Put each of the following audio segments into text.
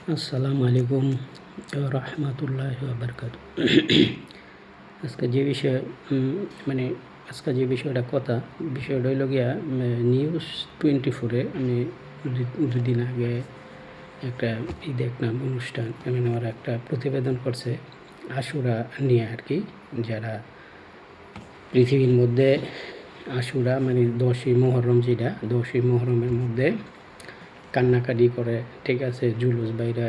আসসালামু আলাইকুম রহমতুল্লাহ বারকাত আজকে যে বিষয়ে মানে আজকে যে বিষয়টা কথা, বিষয়টা হইল গিয়া নিউজ টোয়েন্টি ফোরে আমি দুদিন আগে একটা ই দেখলাম অনুষ্ঠান মানে ওরা একটা প্রতিবেদন করছে আশুরা নিয়ে আর কি যারা পৃথিবীর মধ্যে আশুরা মানে দশই মহরম যেটা, দশই মহরমের মধ্যে কান্নাকাটি করে, ঠিক আছে, জুলুস বাইরে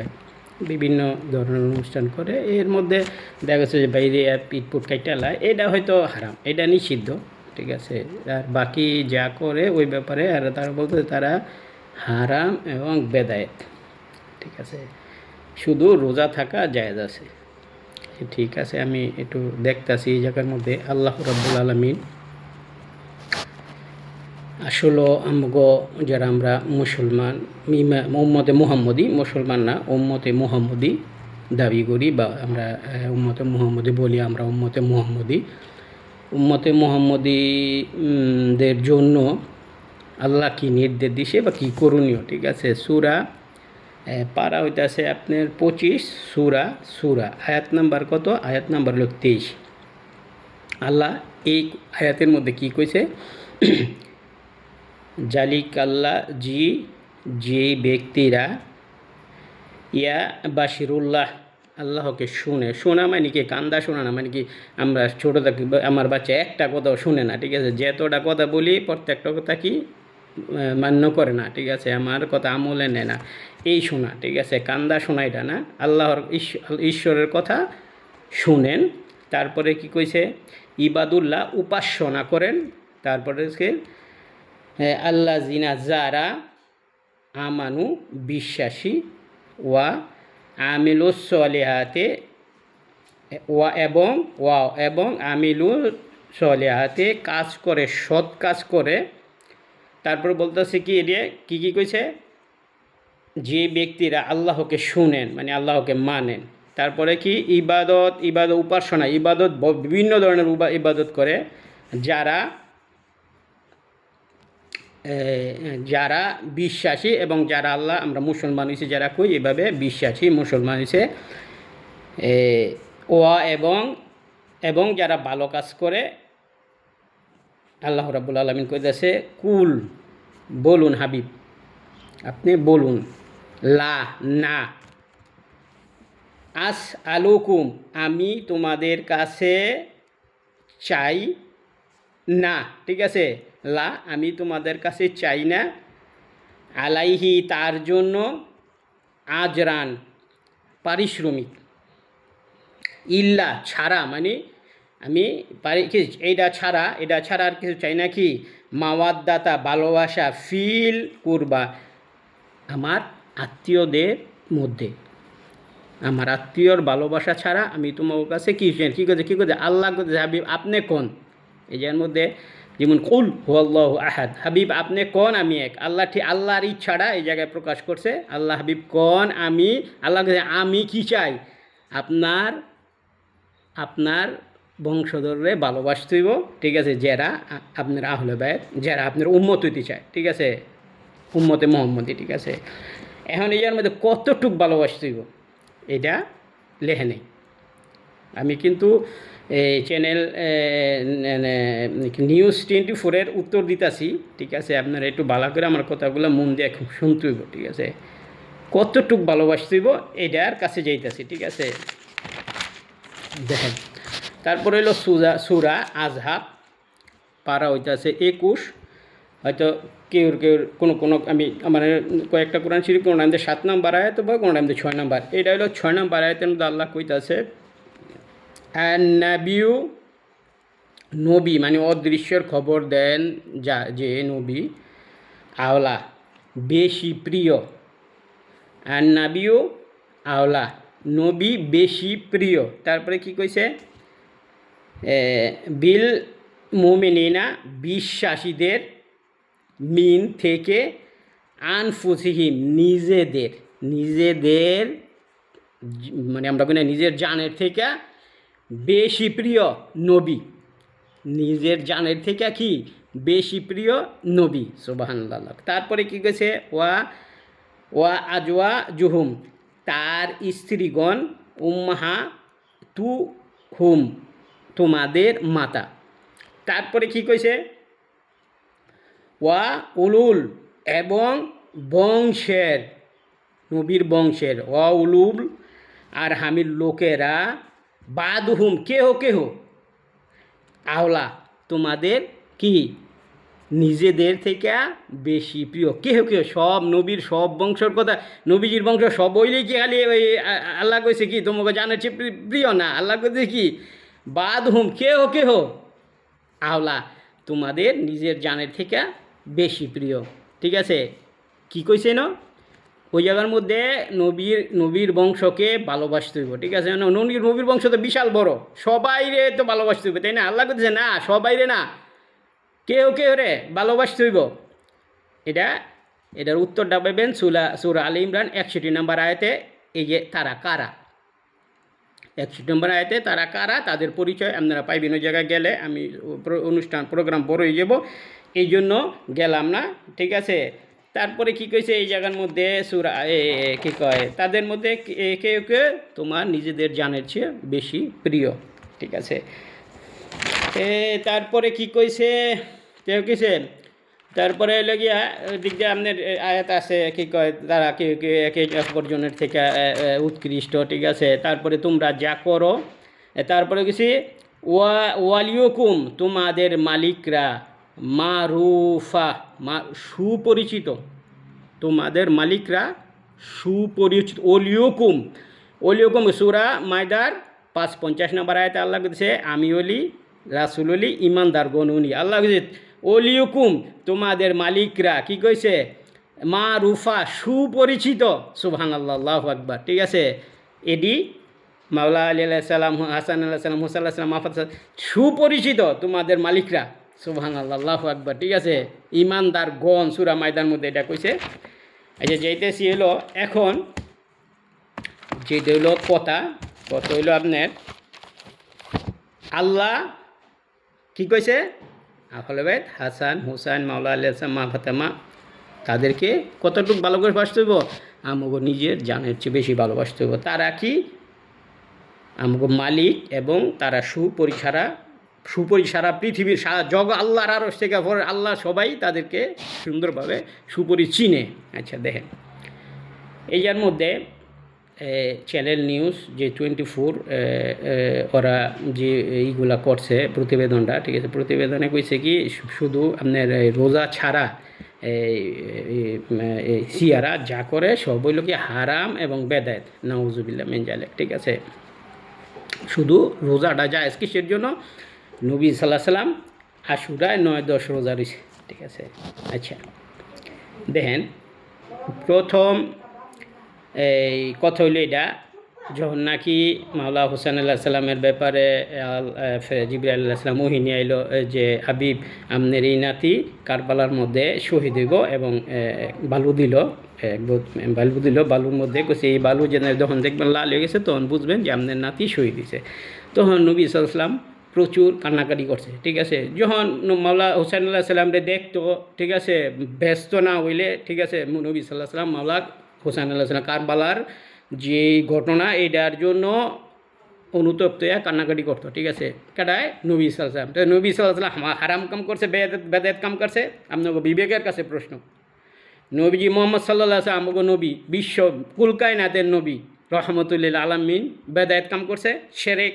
বিভিন্ন ধরনের অনুষ্ঠান করে। এর মধ্যে দেখা গেছে যে বাইরে পিটপুট কাইটালা এটা হয়তো হারাম, এটা নিষিদ্ধ, ঠিক আছে। আর বাকি যা করে ওই ব্যাপারে আর তারা বলতে তারা হারাম এবং বেদায়েত, ঠিক আছে। শুধু রোজা থাকা জায়েজ আছে। ঠিক আছে, আমি একটু দেখতাছি এই জায়গার মধ্যে। আল্লাহ রাব্বুল আলমিন আসলে আমগো যারা আমরা মুসলমান মিমা- উম্মতে মুহাম্মদি মুসলমান না উম্মতে মুহাম্মদি দাবি করি বা আমরা উম্মতে মুহাম্মদি বলি আমরা উম্মতে মুহাম্মদি। উম্মতে মুহাম্মদি উম, দের জন্য আল্লাহ কী নির্দেশ দিছে বা কী করণীয় ঠিক আছে? সুরা পারা হইতাছে আপনার পঁচিশ সুরা সুরা। আয়াত নাম্বার কত? আয়াত নাম্বার হলো তেইশ। আল্লাহ এই আয়াতের মধ্যে কী কইছে? জালিকাল্লা জি যে ব্যক্তিরা ইয়া বাশিরুল্লাহ, আল্লাহকে শুনে, শোনা মানে কি, কান্দা শোনা না মানে কি, আমরা ছোটো থাকি, আমার বাচ্চা একটা কথাও শুনে না, ঠিক আছে? যতটা কথা বলি, প্রত্যেকটা কথা কি মান্য করে না, ঠিক আছে? আমার কথা আমলে নেয় না। এই শোনা, ঠিক আছে? কান্দা শোনা এটা না। আল্লাহর ঈশ্ব- ঈশ্বরের কথা শুনেন, তারপরে কি কইছে? ইবাদুল্লাহ উপাসনা করেন, তারপরে আল্লাহ জিনা যারা আমানু বিশ্বাসী ওয়া আমিলু সলেহাতে ওয়া এবং ওয়া এবং আমিলু সলেহাতে কাজ করে, সৎ কাজ করে, তারপর বলতেছে কি এরিয়া কী কী কইছে? যে ব্যক্তিরা আল্লাহকে শুনেন মানে আল্লাহকে মানেন, তারপরে কি? ইবাদত ইবাদত উপাসনা, ইবাদত বিভিন্ন ধরনের ইবাদত করে, যারা যারা বিশ্বাসী এবং যারা আল্লাহ, আমরা মুসলমান হয়েছি, যারা কই? এভাবে বিশ্বাসী মুসলমান হয়েছে। ওয়া এবং এবং যারা ভালো কাজ করে, আল্লাহ রাবুল আলমিন কইতেছে, কুল, বলুন হাবিব, আপনি বলুন, লা, না। আস আলুকুম আমি তোমাদের কাছে চাই না, ঠিক আছে। লা, আমি তোমাদের কাছে চাই না। আলাইহি, তার জন্য আজরান, পারিশ্রমিক। ইল্লা, ছাড়া মানে আমি পারি কি এইটা ছাড়া এটা ছাড়া আর কিছু চাই না কি? মাওয়াদ্দাতা, ভালোবাসা, ফিল করবা, আমার আত্মীয়দের মধ্যে। আমার আত্মীয়র ভালোবাসা ছাড়া আমি তোমার কাছে কি? কি করছে? কী করছে? আল্লাহ করছে, হাবিব, আপনি কোন? এই মধ্যে যেমন কুল হুয়াল্লাহ আহাদ, হাবিব আপনি কোন আমি এক? আল্লাহ ঠিক আল্লাহর ইচ্ছাটা এই জায়গায় প্রকাশ করছে। আল্লাহ হাবিব কোন আমি? আল্লাহ আমি কি চাই? আপনার আপনার বংশধররে ভালোবাসতে হইব, ঠিক আছে, যারা আপনার আহলে বায়ত যারা আপনার উম্মত হইতে চায়, ঠিক আছে? উম্মতে মোহাম্মদী, ঠিক আছে? এখন এর মধ্যে কতটুক ভালোবাসতে হইব? এটা লেখে নেই। আমি কিন্তু এই চ্যানেল নিউজ টোয়েন্টি ফোরের উত্তর দিতাছি, ঠিক আছে? আপনারা একটু ভালো করে আমার কথাগুলো মন দিয়ে খুব শুনতে হইব, ঠিক আছে? কতটুক ভালোবাসতে হইব এটার কাছে যাইতাছি, ঠিক আছে? দেখেন, তারপরে হলো সুরা সুরা আজহাব পারা হইতাছে একুশ। হয়তো কেউর কেউর কোনো কোনো, আমি, আমার কয়েকটা কোরআন শরীফ, কোনো টাইমতে সাত নাম্বার আয়াত বা কোনো টাইমতে ছয় নাম্বার। এটা হলো ছয় নাম্বার আয়াতের মধ্যে আল্লাহ কইতাছে নাবিউ নবী মানে অদৃশ্যের খবর দেন যা, যে নবী আওলা, বেশি প্রিয়। আর নাবিও আওলা, নবী বেশি প্রিয়। তারপরে কি কইছে? বিল মোমেনিনা, বিশ্বাসীদের মিন থেকে আনফুসিহিম, নিজেদের নিজেদের মানে আমরা কিনা নিজের জানের থেকে বেশি প্রিয় নবী। নিজের জানের থেকে কি বেশি প্রিয় নবী? সোবাহান্লাহ তারপরে কি গেছে ওয়া ওয়া আজওয়া জুহুম। তার স্ত্রীগণ উম্মাহা তু হুম তোমাদের মাতা। তারপরে কি কইছে? ওয়া উলুল এবং বংশের, নবীর বংশের। ওয়া উলুল আর হামির লোকেরা বাদহুম, কেহ কেহ? আওলা তোমাদের কি নিজেদের থেকে বেশি প্রিয়? কেহ কেহ? সব নবীর, সব বংশর কথা, নবীজির বংশ সব ওইলেই কি খালি ওই আল্লাহ কইছে কি, তোমাকে জানাচ্ছে প্রিয় না? আল্লাহ কইছে কি বাদ হুম কেহ কেহ? আওলা তোমাদের নিজের জানের থেকে বেশি প্রিয়। ঠিক আছে? কি কইছে না ওই জায়গার মধ্যে নবীর নবীর বংশকে ভালোবাসতে হইব, ঠিক আছে? নবীর নবীর বংশ তো বিশাল বড়। সবাই রে তো ভালোবাসতে হইবে, তাই না? আল্লাহ করতেছে না সবাই রে না। কেউ কেউ রে ভালোবাসতে হইব। এটা, এটার উত্তরটা পাবেন সুলা, সুরা আলী ইমরান একষট্টি নম্বর আয়তে। এই যে, তারা কারা? একষট্টি নম্বর আয়তে, তারা কারা? তাদের পরিচয় আপনারা পাইবেন ওই জায়গায় গেলে। আমি অনুষ্ঠান, প্রোগ্রাম বড় হয়ে যাব। এই জন্য গেলাম না, ঠিক আছে? তারপরে কি কইছে এই জায়গার মধ্যে সুরা কি কয় তাদের মধ্যে কে- এ, কেউ কেউ তোমার নিজেদের জানের চেয়ে বেশি প্রিয় ঠিক আছে? তারপরে কি কইছে কেউ কিছে তারপরে হলো গিয়া দিক দিয়ে আপনার আয়াত আছে কি কয় তারা কেউ কেউ একে অপরজনের থেকে উৎকৃষ্ট ঠিক আছে? তারপরে তোমরা যা করো তারপরে কিছু ওয়া ওয়ালিউকুম তোমাদের মালিকরা মারুফা মা সুপরিচিত। তোমাদের মালিকরা সুপরিচিত। ওলিয়কুম ওলিয়কুম সুরা মায়দার পাঁচ পঞ্চাশ নম্বর আয়তে আল্লাহ দিছে আমি অলি রাসুল অলি ইমানদার গনুনি আল্লাহ দিছে ওলিয়কুম তোমাদের মালিকরা কি কইছে? মা রুফা সুপরিচিত। সুবহান আল্লাহ আকবার। ঠিক আছে? এডি মাওলা আলী হাসান আল্লাহ সাল্লাম হুসা আল্লাহ সাল্লাম মাফাত সাল্লাম, সুপরিচিত তোমাদের মালিকরা। সুবহান আল্লাহ আকবার, ঠিক আছে? ইমানদার গণ সুরা মায়দার মধ্যে এটা কইছে। আচ্ছা যেতেছি হলো এখন যেটা হলো কথা কত হইল আপনার, আল্লাহ কি কইছে? আফলেবেদ হাসান, হুসাইন, মাওলা আলী আসলাম মা ফাতেমা, তাদেরকে কতটুকু ভালো করে বাসতে হইব? আমাকে নিজের জানের চেয়ে বেশি ভালোবাসতে হইব। তারা কি? আমাকে মালিক এবং তারা সুপরিসারা সুপরিসারা পৃথিবীর সারা জগ আল্লাহর আরও থেকে আল্লাহ সবাই তাদেরকে সুন্দরভাবে সুপরি চিনে আচ্ছা দেখেন। এই যার মধ্যে চ্যানেল নিউজ, যে টোয়েন্টি ফোর ওরা যে এইগুলা করছে প্রতিবেদনটা, ঠিক আছে? প্রতিবেদনে কইছে কি শুধু আপনার রোজা ছাড়া সিয়ারা যা করে সব হইল কি হারাম এবং বেদায়ত। নাউজুবিল্লা মেনজালে ঠিক আছে? শুধু রোজাটা যায় কিসের জন্য? নবী সাল্লাহ সাল্লাম আশুরায় নয় দশ রোজা রয়েছে। ঠিক আছে? আচ্ছা। দেখেন, প্রথম, এই কথা হইল এটা, যখন নাকি মাওলা হোসেন আল্লাহ সাল্লামের ব্যাপারে জিবরি আল্লাহ সাল্লাম মোহিনী আইলো যে হাবিব আমনের এই নাতি কারবালার মধ্যে শহীদ হইব এবং বালু দিল বালু দিল, বালুর মধ্যে কইছে, এই বালু যেন যখন দেখবেন লাল হয়ে গেছে, তখন বুঝবেন যে আমনের নাতি শহীদ হয়েছে তখন নবী সাল্লাম প্রচুর কান্নাকাটি করছে, ঠিক আছে? যখন মাওলা হোসেন আল্লাহ সাল্লামরে দেখতো, ঠিক আছে, ব্যস্ত না হইলে, ঠিক আছে, নবী সাল্লাহ সাল্লাম, মাওলা হোসেন আল্লাহ সাল্লাম কারবালার যে ঘটনা এটার জন্য অনুতপ্ত কান্নাকাটি করতো, ঠিক আছে? কাটায় নবী সাল্লাম। তো নবী সাল্লাম হারাম কাম করছে বেদাত বেদাত কাম করছে? আপনাকে বিবেকের কাছে প্রশ্ন। নবীজি মোহাম্মদ সাল্লাহ আমাকে নবী, বিশ্ব কুলকায়নাতের নবী, রহমতুল্লিল আলমিন বেদায়ত কাম করছে, সেরেক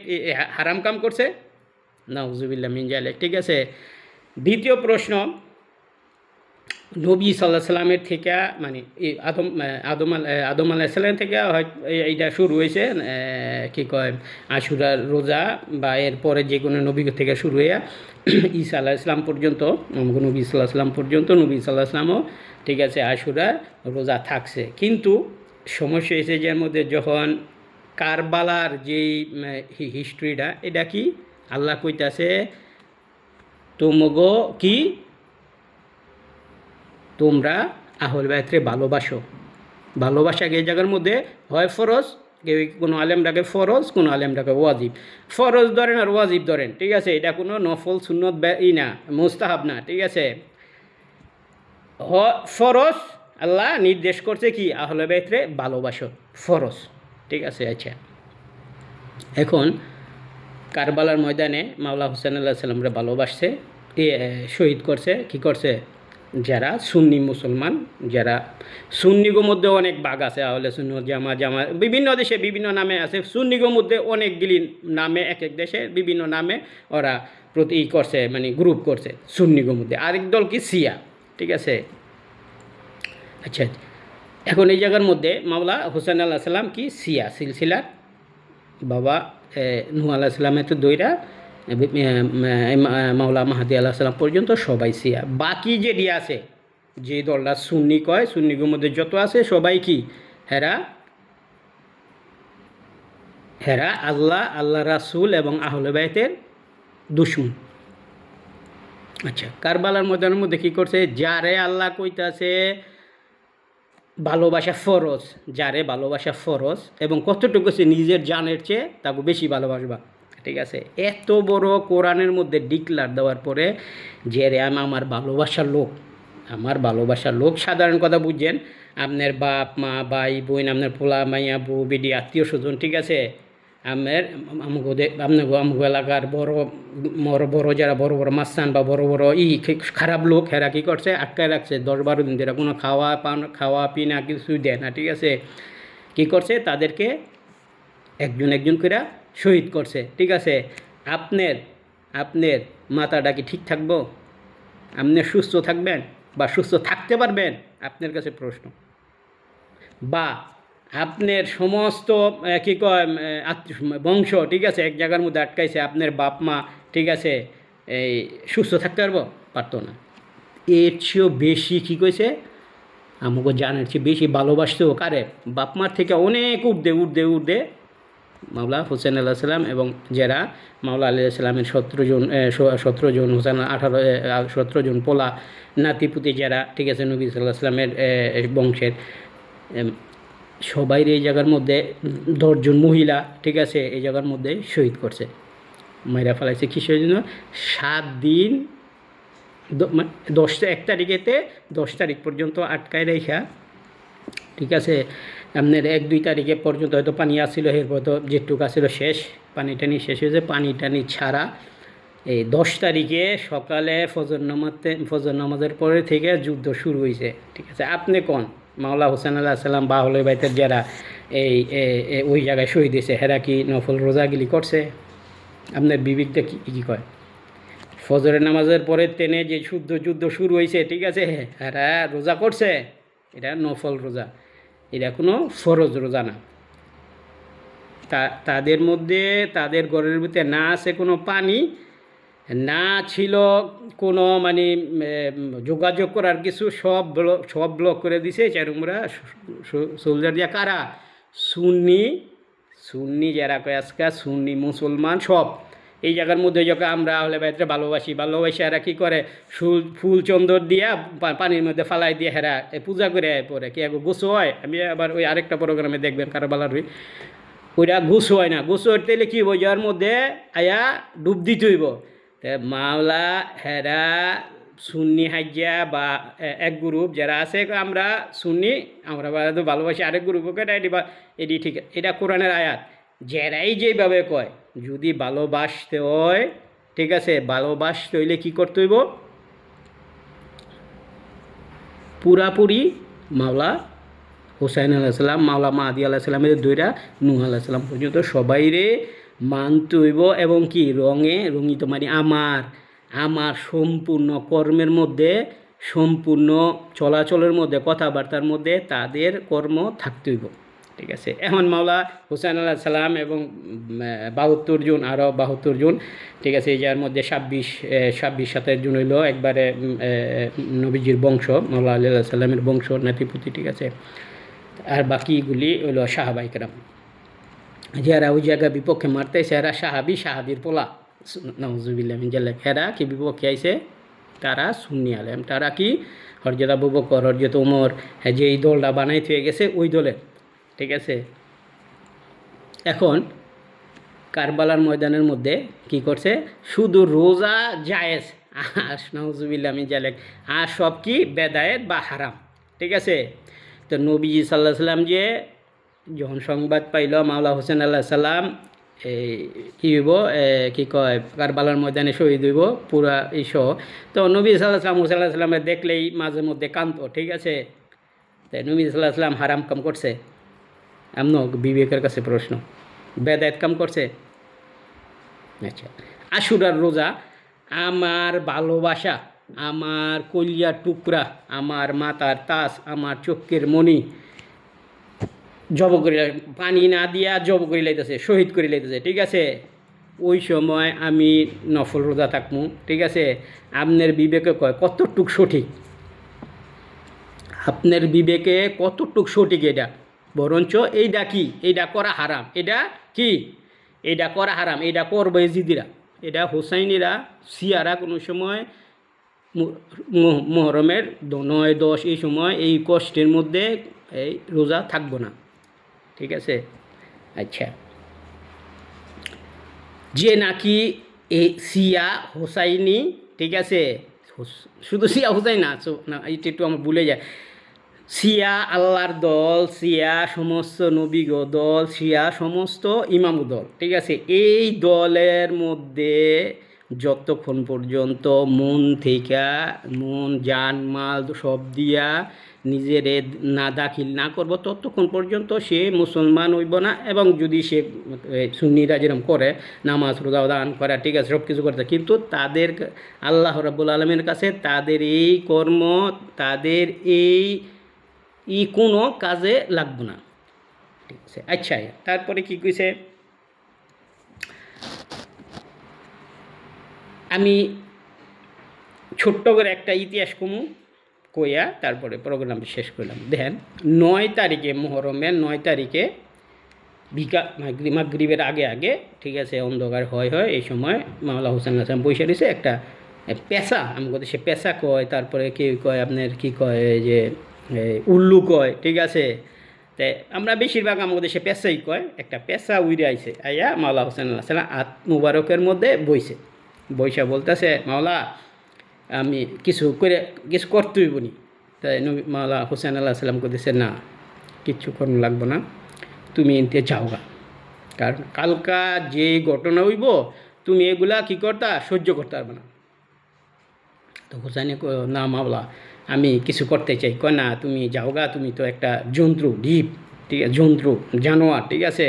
হারাম কাম করছে নাউজুবিল্লা মিন জালে ঠিক আছে? দ্বিতীয় প্রশ্ন, নবী সাল্লাহ সাল্লামের থেকে মানে আদম আদম আদম আলাহ সাল্লাম থেকে হয় এইটা শুরু হয়েছে কি কয়, আশুরার রোজা বা এরপরে যে কোনো নবী থেকে শুরু হয়ে ঈসা আল্লাহ ইসলাম পর্যন্ত নবী সাল্লাহ সাল্লাম পর্যন্ত, নবী সাল্লাহ ইসলামও ঠিক আছে আশুরা রোজা থাকছে। কিন্তু সমস্যা এসে যার মধ্যে যখন কারবালার যেই হিস্ট্রিটা এটা কি? আল্লাহ কইতাছে, তোমগো কি? তোমরা আহল বাইত্রে ভালোবাসো। ভালোবাসা এই জায়গার মধ্যে? হয় ফরজ, কেউ কোনো আলেম ডাকে ফরজ, কোনো আলেম ডাকে ওয়াজিব। ফরজ ধরেন আর ওয়াজিব ধরেন, ঠিক আছে? এটা কোনো নফল, সুন্নত ই না, মুস্তাহাব না, ঠিক আছে? ফরজ, আল্লাহ নির্দেশ করছে কি? আহলে বাইতরে ভালোবাসো, ফরজ, ঠিক আছে? আচ্ছা। এখন কারবালার ময়দানে মাওলা হোসেন আল্লাহ সাল্লামরা ভালোবাসছে শহীদ করছে, কি করছে? যারা সুন্নি মুসলমান, যারা সুন্নিগো মধ্যে অনেক বাঘ আছে, আহলে সুন্ন জামা জামা, বিভিন্ন দেশে বিভিন্ন নামে আছে, সুন্নিগো মধ্যে অনেকগুলি নামে, এক এক দেশে বিভিন্ন নামে ওরা প্রতি করছে মানে গ্রুপ করছে, সুন্নিগো মধ্যে। আরেক দল কি? সিয়া ঠিক আছে? আচ্ছা এখন এই জায়গার মধ্যে মাওলা হোসেন আল্লাহ সাল্লাম কি? সিয়া সিলসিলার বাবা নুহ আল্লাহ সাল্লামের তো দইরা মাওলা মাহাদি আল্লাহ সাল্লাম পর্যন্ত সবাই সিয়া। বাকি যে ডি আছে, যে দলটা সুন্নি কয়, সুন্নিগুর মধ্যে যত আছে সবাই কি? হেরা হেরা আল্লাহ আল্লাহ রাসুল এবং আহলে বাইতের দুশ্মন। আচ্ছা কারবালার ময়দানের মধ্যে কী করছে? যারে আল্লাহ কইতাছে ভালোবাসা ফরজ, যারে ভালোবাসা ফরজ এবং কতটুকু সে নিজের জানের চেয়ে তাকে বেশি ভালোবাসবা, ঠিক আছে? এত বড় কোরআনের মধ্যে ডিক্লার দেওয়ার পরে, যে রে আমি আমার ভালোবাসার লোক, আমার ভালোবাসার লোক, সাধারণ কথা বুঝছেন? আপনার বাপ, মা, ভাই, বোন, আপনার পোলা, মাইয়া, বউ বিডি আত্মীয় স্বজন ঠিক আছে? আমের, আমগো আমগো এলাকার বড় বড় বড় যারা বড় বড় মাস্তান বা বড় বড় ই খারাপ লোক, হেরা কী করছে? আটকায় রাখছে। দশ বারো দিন ধরে কোনো খাওয়া পান, খাওয়া পিনা কিছু দেয় না, ঠিক আছে? কী করছে? তাদেরকে একজন একজন করে শহীদ করছে, ঠিক আছে? আপনার আপনার মাথাটা কি ঠিক থাকব? আপনি সুস্থ থাকবেন বা সুস্থ থাকতে পারবেন? আপনার কাছে প্রশ্ন। বা আপনার সমস্ত কী কয় বংশ, ঠিক আছে, এক জায়গার মধ্যে আটকাইছে, আপনার বাপ, মা, ঠিক আছে, এই, সুস্থ থাকতে পারব? পারতো না। এর চেয়েও বেশি কী কইছে? আমাকে জানার চেয়ে বেশি ভালোবাসতেও কারে? বাপ, মার থেকে অনেক উর্ধে উর্ধে উর্ধে মাওলা হোসেন আল্লাহ সাল্লাম এবং যারা মাওলা আল্লাহ সাল্লামের সতেরো জন সতেরো জন হোসেন, আঠারো সতেরো জন পোলা, নাতিপুতি যারা, ঠিক আছে, নবী সাল্লাহ সাল্লামের বংশের সবাই এই জায়গার মধ্যে দশজন মহিলা, ঠিক আছে, এই জায়গার মধ্যে শহীদ করছে। মাইরা ফেলাইছে কিসের জন্য? সাত দিন দশটা এক তারিখেতে দশ তারিখ পর্যন্ত আটকায় রেখা ঠিক আছে? আপনার এক, দুই তারিখে পর্যন্ত হয়তো পানি আসছিল এরপর তো যেটুকু আসছিল শেষ, পানি টানি শেষ হয়েছে, পানি টানি ছাড়া। এই দশ তারিখে সকালে ফজর নামাতে, ফজর নামাজের পরে থেকে যুদ্ধ শুরু হয়েছে ঠিক আছে? আপনি কোন? মাওলা হোসেন আল্লাহ সাল্লাম বাহলে বাইতের যারা এই ওই জায়গায় শহীদ হয়েছে, হেরা কি নফল রোজাগিলি করছে? আপনার বিবেকটা কি, কী কয়? ফজরের নামাজের পরে টেনে যে শুদ্ধ যুদ্ধ শুরু হয়েছে, ঠিক আছে? এরা রোজা করছে, এটা নফল রোজা। এটা কোনো ফরজ রোজা না। তাদের মধ্যে, তাদের ঘরের ভিতরে না আছে কোনো পানি না ছিল কোনো মানে যোগাযোগ করার কিছু, সব ব্লক সব ব্লক করে দিছে চারুমরা সোলজার দিয়া কারা? সুন্নি সুন্নি যারা কয় আজকাল সুন্নি মুসলমান সব। এই জায়গার মধ্যে যখন আমরা হলে বাইরে ভালোবাসি ভালোবাসি এরা কী করে? ফুল ফুল চন্দর দিয়া পানির মধ্যে ফালাই দিয়ে হেরা পূজা করে পরে। কি আগে গোসো হয়? আমি আবার ওই আরেকটা প্রোগ্রামে দেখবেন কারও বালার ওই ওইটা গুছ হয় না। গুছ হইতে কী হইব? যার মধ্যে আয়া ডুব দিতে হইব। মাওলা, হেরা, সুন্নি হাজিয়া বা এক গ্রুপ যারা আছে, আমরা সুন্নি, আমরা তো ভালোবাসি আরেক গ্রুপকে বা, এটি ঠিক, এটা কোরআনের আয়াত। যারাই যেভাবে কয়, যদি ভালোবাসতে হয়, ঠিক আছে, ভালোবাসতে হইলে কী করতে হইব? পুরাপুরি মাওলা হুসাইন আলাহিসাল্লাম মাওলা মাহাদি আলাহিসাল্লামের দইরা নূহ আলাহিসাল্লাম পর্যন্ত সবাইরে মানতে হইব এবং কি? রঙে রঙিত মানে আমার আমার সম্পূর্ণ কর্মের মধ্যে, সম্পূর্ণ চলাচলের মধ্যে, কথাবার্তার মধ্যে তাদের কর্ম থাকতে হইব। ঠিক আছে? এমন মাওলা হুসাইন আল্লাহ সাল্লাম এবং বাহাত্তর জন, আরও বাহাত্তর জন, ঠিক আছে? যার মধ্যে ছাব্বিশ ছাব্বিশ সাতাশ জন হইল, একবারে নবীজির বংশ, মাওলা আল্লাহ সাল্লামের বংশ, নাতিপুতি, ঠিক আছে? আর বাকিগুলি হইল সাহাবাইকরাম যারা ওই জায়গা বিপক্ষে মারতেছে এরা সাহাবি সাহাবির পোলা নজুবিল্লাহ জাল্লা এরা কি বিপক্ষে আইসে তারা সুন্নি আলেম তারা কি হরজত আবু বকর হরজত উমর যে এই দলটা বানাই থয়ে গেছে ওই দলের ঠিক আছে এখন কারবালার ময়দানের মধ্যে কি করছে? শুধু রোজা জায়েজ। আস নজুবিল্লাহ আমি জালেক আর সব কি? বেদায়েত বা হারাম। ঠিক আছে? তো নবীজি সাল্লাহ সাল্লাম যে যখন সংবাদ পাইল মাওলা হোসেন আল্লাহ সাল্লাম এই কী হইব কি কয়, কারবালার ময়দানে শহীদ হইব, পুরা ইস তো নবী সাল্লাহ সাল্লাম হোসেন আল্লাহ সাল্লামে দেখলেই মাঝে মধ্যে কান্ত ঠিক আছে? তাই নবী সাল্লাহ সাল্লাম হারাম কাম করছে? এমন বিবেকের কাছে প্রশ্ন। বেদায়ত কাম করছে? আচ্ছা আশুরার রোজা, আমার ভালোবাসা, আমার কলিয়ার টুকরা, আমার মাতার তাস, আমার চক্ষের মণি জব করে পানি না দিয়া জব করি লাইতেছে, শহীদ করে লাইতেছে, ঠিক আছে? ওই সময় আমি নফল রোজা থাকমু, ঠিক আছে? আপনার বিবেকে কয়, কতটুক সঠিক? আপনার বিবেকে কতটুক সঠিক এটা? বরঞ্চ এইটা কি? এইটা করা হারাম। এটা কি? এইটা করা হারাম। এইটা করবে জিদিরা এটা হোসাইনিরা, সিয়ারা কোনো সময় মহরমের নয় দশ এই সময় এই কষ্টের মধ্যে এই রোজা থাকব না। ঠিক আছে? আচ্ছা। যে নাকি এ সিয়া হোসাইনি, ঠিক আছে? শুধু সিয়া হোসাইন না না এটা একটু আমার ভুলে যায়। সিয়া আল্লাহর দল, সিয়া সমস্ত নবীগ দল, সিয়া সমস্ত ইমাম দল, ঠিক আছে? এই দলের মধ্যে যতক্ষণ পর্যন্ত মন থেকে মন, জান, মাল সব দিয়া নিজেরে না দাখিল না করব, ততক্ষণ পর্যন্ত সে মুসলমান হইব না এবং যদি সে সুন্নিরা যেরকম করে, নামাজ, রোজা, দান করা, ঠিক আছে সব কিছু করতে, কিন্তু তাদের আল্লাহ রাবুল আলমের কাছে তাদের এই কর্ম, তাদের এই, ই কোনো কাজে লাগবে না। ঠিক আছে আচ্ছা তারপরে কি কইছে? আমি ছোট্ট করে একটা ইতিহাস কমু। কইয়া তারপরে প্রোগ্রাম শেষ করলাম। দেখেন, নয় তারিখে মোহরমের নয় তারিখে মাগরি, মাগরিবের আগে আগে, ঠিক আছে, অন্ধকার হয় হয়, এই সময় মাওলা হোসেন হাসান বসে রয়েছে, একটা পেশা আমি কথা সে পেশা কয়, তারপরে কেউ কয় আপনার কি কয় যে উল্লু কয়, ঠিক আছে? তে আমরা বেশিরভাগ আমাদের দেশে পেশাই কয়, একটা পেশা উইরে আইছে, আইয়া মাওলা হোসেন আল্লাহ সাল্লাম আত, মুবারকের মধ্যে বইছে। বইসা বলতেছে, মাওলা আমি কিছু করে, কিছু করতে হইব নি। তাই নবী মাওলা হোসেন আল্লাহ সাল্লাম করতেছে না কিচ্ছু করুন লাগবো না, তুমি এনতে যাওগা। কারণ কালকা যে ঘটনা হইব, তুমি এগুলা কি করতা, সহ্য করতে পারবে না। তো হোসেনে না মাওলা, আমি কিছু করতে চাই। কয়, না, তুমি যাওগা, তুমি তো একটা জন্তু ঢিপ ঠিক আছে, জন্তু, জানোয়ার, ঠিক আছে।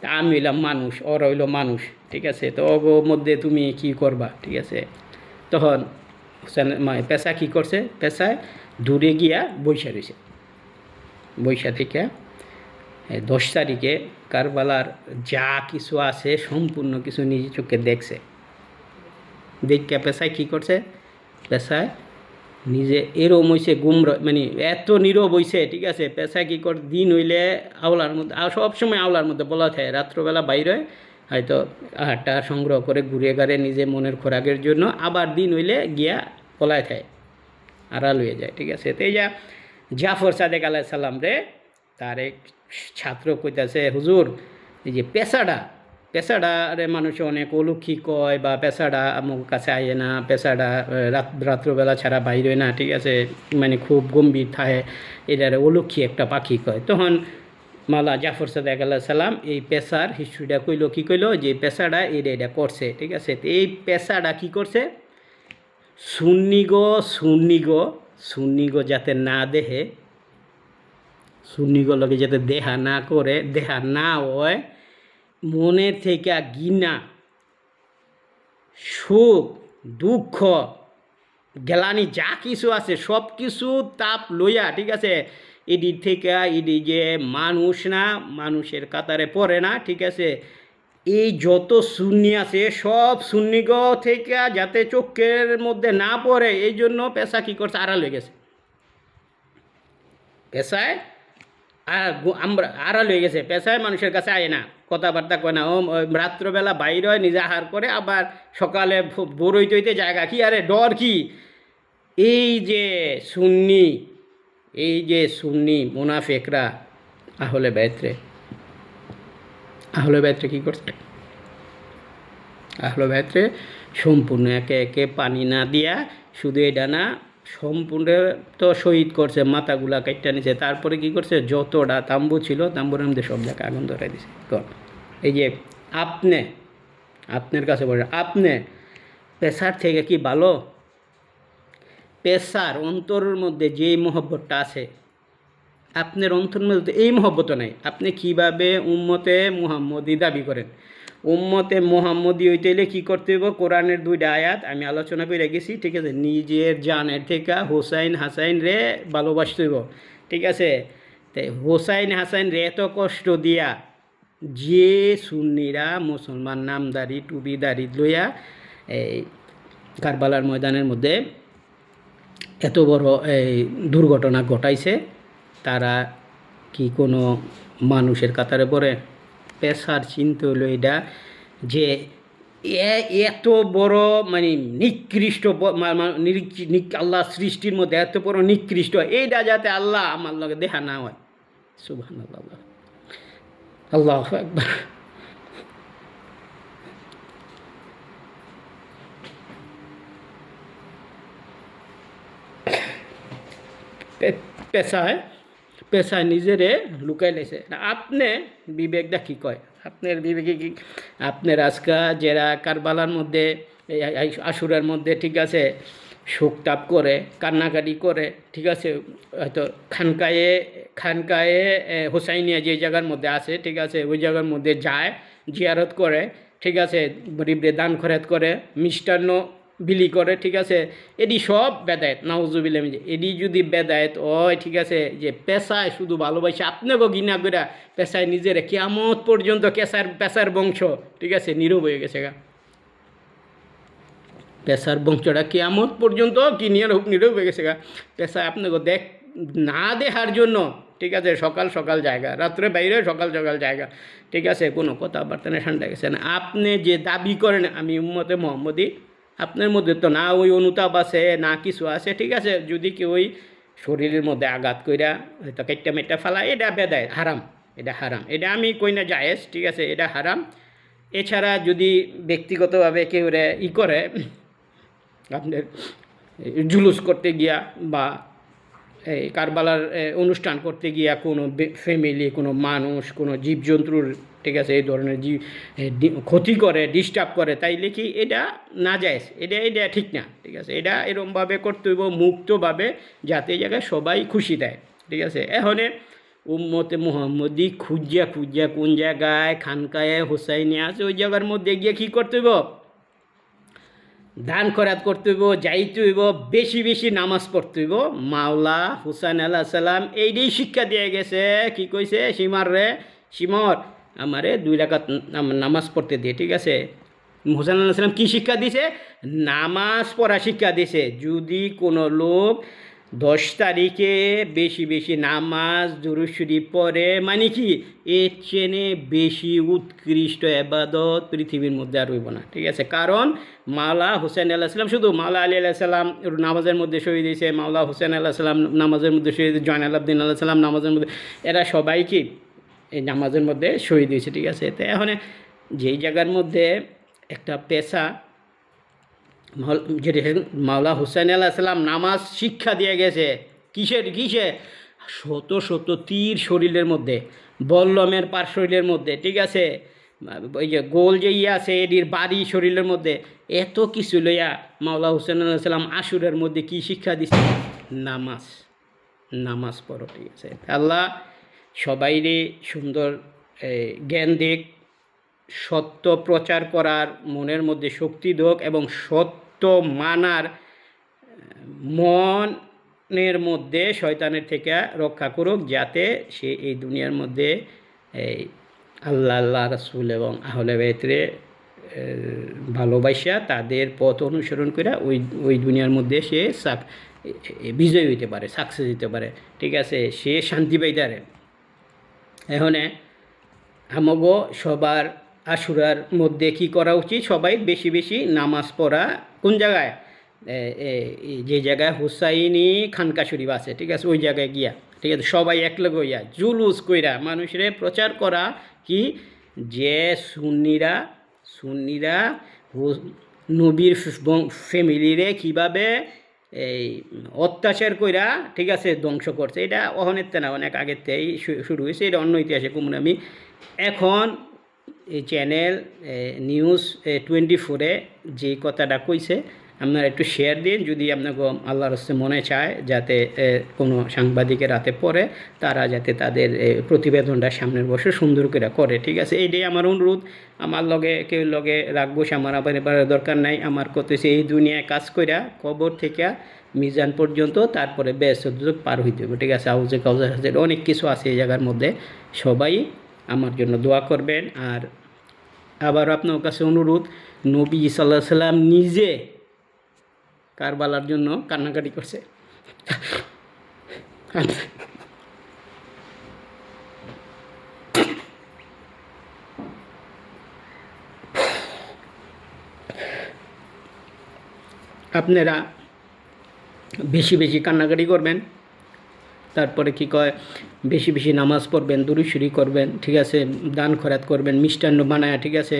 তা আমি হইলাম মানুষ, ওর হইল মানুষ, ঠিক আছে। তো ওর মধ্যে তুমি কি করবা, ঠিক আছে? তখন পেশা কী করছে? পেশায় দূরে গিয়া বৈশা রয়েছে বৈশা থেকে দশ তারিখে কারবালার যা কিছু আছে, সম্পূর্ণ কিছু নিজে চোখে দেখছে। দেখে পেশায় কী করছে? পেশায় নিজে এরম হইছে, গুমর মানে এত নীরব হইছে, ঠিক আছে? পেশায় কী কর, দিন হইলে আওলার মধ্যে সবসময় আওলার মধ্যে বলা থাকে, রাত্রবেলা বাইরে হয়তো আহারটা সংগ্রহ করে ঘুরে গাড়ে নিজে মনের খোরাকের জন্য আবার দিন হইলে গিয়া পলায় থাকে আড়াল হয়ে যায় ঠিক আছে? তো এই যা জাফর সাদেক আলাহ সাল্লাম রে তার এক ছাত্র কইতাছে হুজুর এই যে পেশাটা পেশাটা রে মানুষ অনেক অলক্ষী কয় বা পেশাটা আমার কাছে আইয়ে না আহ, রাত রাত্রবেলা ছাড়া বাইরে না ঠিক আছে? মানে খুব গম্ভীর থাকে এটার অলক্ষী একটা পাখি কয়। তখন মালা জাফর সাদেক আল্লাহ সাল্লাম এই পেশার হিস্ট্রিটা কইলো, কি কইলো? যে পেশাটা এটা এটা করছে, ঠিক আছে? তো এই পেশাটা কি করছে? সুন্নিগো সুন্নিগো সুন্নিগো যাতে না দেহে সুন্নিগো লগে যাতে দেহা না করে, দেহা না হয় মনের থেকে গিনা সুখ, দুঃখ, গেলানি যা কিছু আছে সব কিছু তাপ লইয়া, ঠিক আছে? এদিক থেকে এদি যে মানুষ না, মানুষের কাতারে পড়ে না, ঠিক আছে? এই যত শূন্য আছে, সব শূন্যগ থেকে যাতে চোখের মধ্যে না পড়ে, এই জন্য পেশা কী করছে? আড়াল হয়ে গেছে। পেশায় আর আমরা আড়াল হয়ে গেছে। পেশায় মানুষের কাছে আয় না। কথাবার্তা কয় না। ও রাত্রবেলা বাইর হয়, নিজে আহার করে, আবার সকালে হইতে হইতে জায়গা কি? আরে ডর কি? এই যে সুন্নি এই যে সুন্নি মুনাফেকরা, আহলে বেত্রে আহলে বেত্রে কী করছে? আহলে বেত্রে সম্পূর্ণ একে একে পানি না দিয়া শুধু এটা না, সম্পূর্ণ তো শহীদ করছে, মাথাগুলা কাইটা নিছে। তারপরে কি করছে? যতটা তাম্বু ছিল, তাম্বুর মধ্যে সব জায়গায় আগুন ধরাই দিছে। এই যে আপনি, আপনার কাছে বলে, আপনি, পেশার থেকে কি ভালো? পেশার অন্তরের মধ্যে যেই মহব্বতটা আছে, আপনার অন্তর মধ্যে এই মহব্বত নাই। আপনি কীভাবে উম্মতে মুহাম্মদি দাবি করেন? উম্মতে মুহাম্মদি হইতে হইলে কী করতে হইব? কোরআনের দুইটা আয়াত আমি আলোচনা করে গেছি, ঠিক আছে? নিজের জানের থেকে হোসাইন হাসাইন রে ভালোবাসতে হইব, ঠিক আছে? তাই হোসাইন হাসাইন রে এত কষ্ট দিয়া যে সুন্নিরা মুসলমান নামদারি টুবিদারি লইয়া এই কারবালার ময়দানের মধ্যে এত বড় এই দুর্ঘটনা ঘটাইছে, তারা কি কোনো মানুষের কাতারে পড়ে? পেশার চিন্তা হলো এটা যে এত বড় মানে নিকৃষ্ট আল্লাহ সৃষ্টির মধ্যে এত বড় নিকৃষ্ট, এইটা যাতে আল্লাহ আমার লগে দেখা না হয়। সুবহান আল্লাহ আল্লাহ একবার পেশায় পেশায় নিজেরে লুকাই লাইছে আপনি বিবেকটা কী কয়? আপনার বিবেকে কি আপনার আজকা যারা কারবালার মধ্যে আশুরার মধ্যে ঠিক আছে, শোক তাপ করে কান্নাকাটি করে ঠিক আছে, হয়তো খানকায়ে খানকায়ে হোসাইনিয়া যে জায়গার মধ্যে আছে, ঠিক আছে, ওই জায়গার মধ্যে যায় জিয়ারত করে ঠিক আছে গরিবরে দান খরাত করে মিষ্টান্ন বিলি করে, ঠিক আছে? এডি সব বেদায়ত, নাউজুবিল্লাহ এডি যদি বেদায়ত হয়, ঠিক আছে, যে পেশায় শুধু ভালোবাসে, আপনাকে ঘৃণা করে পেশায় নিজের কেয়ামত পর্যন্ত কেশার পেশার বংশ, ঠিক আছে, নীরব হয়ে গেছে গা। পেশার বংশটা কেয়ামত পর্যন্ত কি নীরব নীরব হয়ে গেছে গা। পেশা আপনাকে দেখ, না দেখার জন্য, ঠিক আছে, সকাল সকাল জায়গা, রাত্রে বাইরে সকাল সকাল জায়গা, ঠিক আছে, কোনো কথাবার্তা না ঠান্ডা গেছে না। আপনি যে দাবি করেন, আমি উম্মতে মোহাম্মদী আপনার মধ্যে তো না ওই অনুতাপ আছে, না কিছু আছে, ঠিক আছে? যদি কেউ ওই শরীরের মধ্যে আঘাত কইরা হয়তো কেটটা মেটটা ফেলা, এটা বেদায় হারাম, এটা হারাম। এটা আমি কই না জায়েজ, ঠিক আছে? এটা হারাম। এছাড়া যদি ব্যক্তিগতভাবে কেউ ই করে, আপনার জুলুস করতে গিয়া বা এই কারবালার অনুষ্ঠান করতে গিয়া কোনো ফ্যামিলি কোনো মানুষ, কোনো জীবজন্তুর ঠিক আছে, এই ধরনের ডি- ক্ষতি করে ডিস্টার্ব করে, তাইলে কি এটা না যায়? এটা এটা ঠিক না, ঠিক আছে? এটা এরমভাবে করতে হইব, মুক্তভাবে, যাতে জায়গায় সবাই খুশি দেয়, ঠিক আছে? এখানে উম্মতে মোহাম্মদি খুঁজিয়া খুঁজিয়া কোন জায়গায়, খানকায়, হোসাইনি আছে, ওই জায়গার মধ্যে গিয়ে কী করতে হইব? দান খরাত করতে হইব, যাইতে হইব, বেশি বেশি নামাজ পড়তে হইব। মাওলা হুসাইন আল্লাহ সাল্লাম এইটাই শিক্ষা দিয়ে গেছে, কি কইছে? সীমার রে, সীমর। আমারে দুই রাকাত নামাজ পড়তে দিয়ে, ঠিক আছে? হুসাইন আল্লাহ সাল্লাম কী শিক্ষা দিছে? নামাজ পড়া শিক্ষা দিছে। যদি কোনো লোক দশ তারিখে বেশি বেশি নামাজ দুরুশরীফ পরে মানে কি? এর চেনে বেশি উৎকৃষ্ট এবাদত পৃথিবীর মধ্যে আর হইব না, ঠিক আছে? কারণ মাওলা হুসেন আল্লাহ সাল্লাম শুধু মাওলা আলী আল্লাহ সাল্লাম নামাজের মধ্যে শহীদ দিয়েছে মাওলা হুসেন আল্লাহ সাল্লাম নামাজের মধ্যে শহীদ জয়ন আলাউদ্দিন আল্লাহ সাল্লাম নামাজের মধ্যে, এরা সবাই কি এই নামাজের মধ্যে শহীদ হয়েছে, ঠিক আছে? তো এখন যেই জায়গার মধ্যে একটা পেশা যেটা মাওলা হুসাইন আল্লাহ সাল্লাম নামাজ শিক্ষা দিয়ে গেছে। কিসের, কিসে? শত শত তীর শরীরের মধ্যে, বল্লমের পার শরীরের মধ্যে, ঠিক আছে? ওই যে গোল যে ইয়ে আছে এটির বাড়ি শরীরের মধ্যে, এত কিছু লইয়া মাওলা হুসেন আল্লাহ সাল্লাম আশুরের মধ্যে কি শিক্ষা দিচ্ছে নামাজ নামাজ পড়ো, ঠিক আছে? আল্লাহ সবাইরে সুন্দর জ্ঞান দিক, সত্য প্রচার করার, মনের মধ্যে শক্তি দোক এবং সত্য মানার মনের মধ্যে শয়তানের থেকে রক্ষা করুক যাতে সে এই দুনিয়ার মধ্যে এই আল্লাহ আল্লাহ, রসুল এবং আহলে বেতরে ভালোবাসা তাদের পথ অনুসরণ করে ওই ওই দুনিয়ার মধ্যে সে সাক বিজয় হইতে পারে সাকসেস হইতে পারে। ঠিক আছে? সে শান্তি পাইতে পারে। এখানে আমাগো সবার আশুরার মধ্যে কি করা উচিত? সবাই বেশি বেশি নামাজ পড়া কোন জায়গায়? যে জায়গায় হুসাইনি খানকা শরীফ আছে, ঠিক আছে? ওই জায়গায় গিয়া, ঠিক আছে? সবাই একলগে হইয়া জুলুস কইরা মানুষের প্রচার করা কি? যে সুন্নিরা সুন্নিরা নবীর ফ্যামিলিরে কীভাবে এই অত্যাচার কইরা ঠিক আছে ধ্বংস করছে। এটা অহনের না, অনেক আগের থেকেই শুরু হয়েছে, এটা অন্য ইতিহাসে কুমুন আমি। এখন এই চ্যানেল নিউজ টোয়েন্টি ফোরে যে কথাটা কইছে আপনারা একটু শেয়ার দিন, যদি আপনাকে আল্লাহর হস্তে মনে চায় যাতে কোনো সাংবাদিকের হাতে পড়ে, তারা যাতে তাদের প্রতিবেদনটা সামনের বছর সুন্দর করে করে, ঠিক আছে? এইটাই আমার অনুরোধ। আমার লগে, কেউ লগে রাখব আমার আবার দরকার নাই। আমার কত এই দুনিয়ায় কাজ কইরা কবর থেকে মিজান পর্যন্ত, তারপরে বেশ পার হইতে হবে, ঠিক আছে? আউজে কাউজে হাজের অনেক কিছু আছে এই জায়গার মধ্যে। সবাই আমার জন্য দোয়া করবেন। আর আবার আপনার কাছে অনুরোধ, নবী সাল্লাহ সাল্লাম নিজে কারবালার জন্য কান্নাকাটি করছে। আপনারা বেশি বেশি কান্নাকাটি করবেন। তারপরে কি কয়, বেশি বেশি নামাজ পড়বেন দুরুশুরি করবেন, ঠিক আছে, দান খরাত করবেন, মিষ্টান্ন বানায়, ঠিক আছে।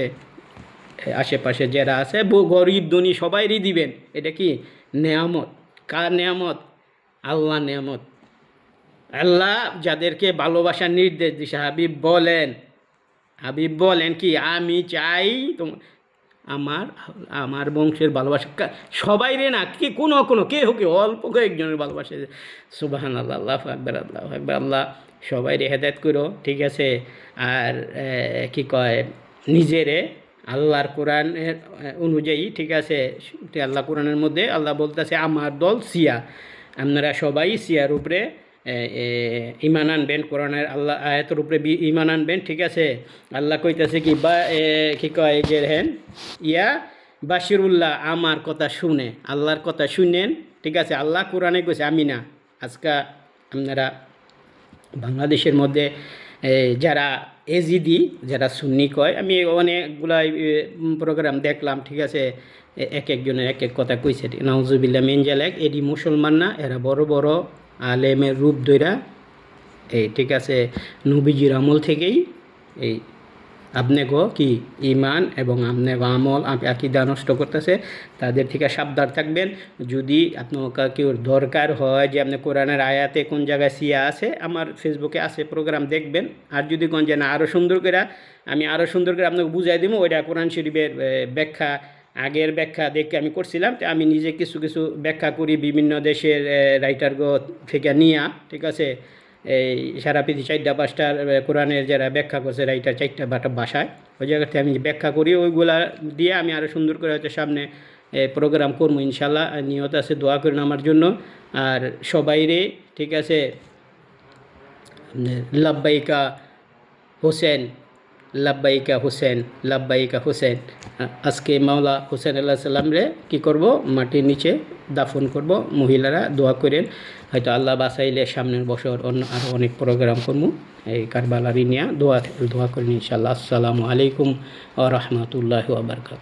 আশেপাশে যারা আছে গরিব ধনী সবাইরই দিবেন। এটা কি? নেয়ামত। কার নেয়ামত? আল্লাহ নেয়ামত। আল্লাহ যাদেরকে ভালোবাসার নির্দেশ দিছে, হাবিব বলেন। হাবিব বলেন কি, আমি চাই আমার আমার বংশের ভালোবাসা সবাই রে না, কি কোনো কোনো কে হোক অল্প কয়েকজনের ভালোবাসা সুবাহান আল্লাহ আল্লাহ আকবর আল্লাহ আকবর, আল্লাহ সবাই রে হেদায়ত করো, ঠিক আছে? আর কি কয়? নিজেরে আল্লাহর কোরআনের অনুযায়ী, ঠিক আছে? আল্লাহ কোরআনের মধ্যে আল্লাহ বলতেছে, আমার দল সিয়া আপনারা সবাই সিয়ার উপরে ইমান আনবেন, কোরআনের আল্লাহ, আয়াতের উপরে ইমান আনবেন, ঠিক আছে? আল্লাহ কইতাছে কি, বা কি কয় যে হেন? ইয়া বাশিরুল্লাহ, আমার কথা শুনে, আল্লাহর কথা শুনেন, ঠিক আছে? আল্লাহ কোরআনে কইছে আমি না আজকা আপনারা বাংলাদেশের মধ্যে যারা এজিদি যারা সুন্নি কয়, আমি অনেকগুলাই প্রোগ্রাম দেখলাম, ঠিক আছে? এক একজনের এক এক কথা কইছে। নাউজুবিল্লা মেনজালেক এডি মুসলমান না, এরা বড় বড় আলেমের রূপ দৈরা এই, ঠিক আছে? নবীজির আমল থেকেই, এই আপনি গো কি ইমান এবং আপনি আমল আকিদা নষ্ট করতেছে, তাদের থেকে সাবধান থাকবেন। যদি আপনার কেউ দরকার হয় যে আপনি কোরআনের আয়াতে কোন জায়গায় সিয়া আছে, আমার ফেসবুকে আছে প্রোগ্রাম দেখবেন। আর যদি কোন যে না আরও সুন্দর করে, আমি আরও সুন্দর করে আপনাকে বুঝাই দিব ওইটা কোরআন শরীফের ব্যাখ্যা, আগের ব্যাখ্যা দেখে আমি করছিলাম। তো আমি নিজে কিছু কিছু ব্যাখ্যা করি বিভিন্ন দেশের রাইটারগো থেকে নিয়া, ঠিক আছে? এই সারা পৃথিবী চারটা পাঁচটা কোরআনের যারা ব্যাখ্যা করছে রাইটার চারটা বাটা বাসায়। ওই জায়গাতে আমি ব্যাখ্যা করি, ওইগুলা দিয়ে আমি আরও সুন্দর করে হয়তো সামনে প্রোগ্রাম করব ইনশাল্লাহ। নিয়ত আছে, দোয়া করুন আমার জন্য। আর সবাইরে ঠিক আছে? লাব্বাইকা হোসেন লাব্বাইকা হুসেন লাব্বাইকা হুসেন। আজকে মাওলা হুসেন আল্লাহ সাল্লামরে কী করব? মাটির নিচে দাফন করব, মহিলারা দোয়া করেন। হয়তো আল্লাহ বাসাইলে সামনের বছর অন্য আরও অনেক প্রোগ্রাম করব। এই কারবালারি নিয়ে দোয়া দোয়া করেন ইনশাল্লাহ আসসালামু আলাইকুম আ রহমতুল্লাহ আবরকাত